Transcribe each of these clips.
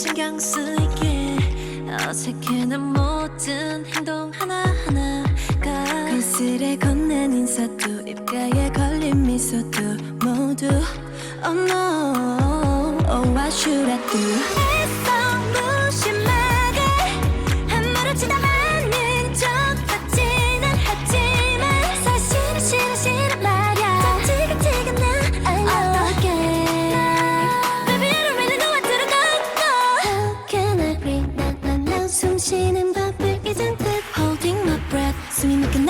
신경 쓰이게. 어색해 난 모든 행동 하나하나가 그슬에 건넨 인사도 입가에 걸린 미소도 모두 Oh no Oh what should I do No really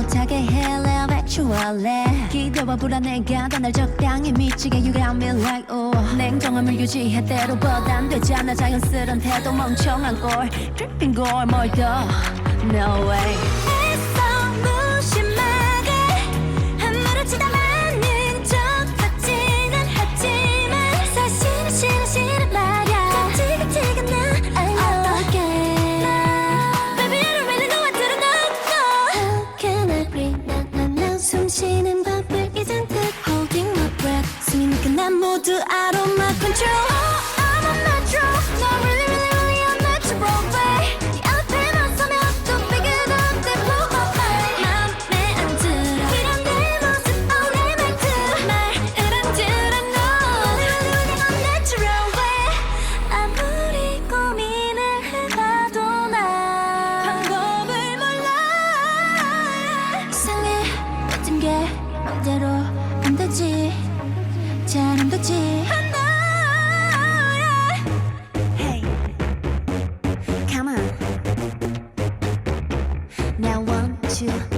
Actually 기대와 불안해가 다날 적당히 미치게 You got me like oh. 냉정함을 유지해 때로보다 안 되잖아. 자연스런 태도 멍청한 꼴 Dripping 걸 뭘더 No way 사람도 come on. Now one, two.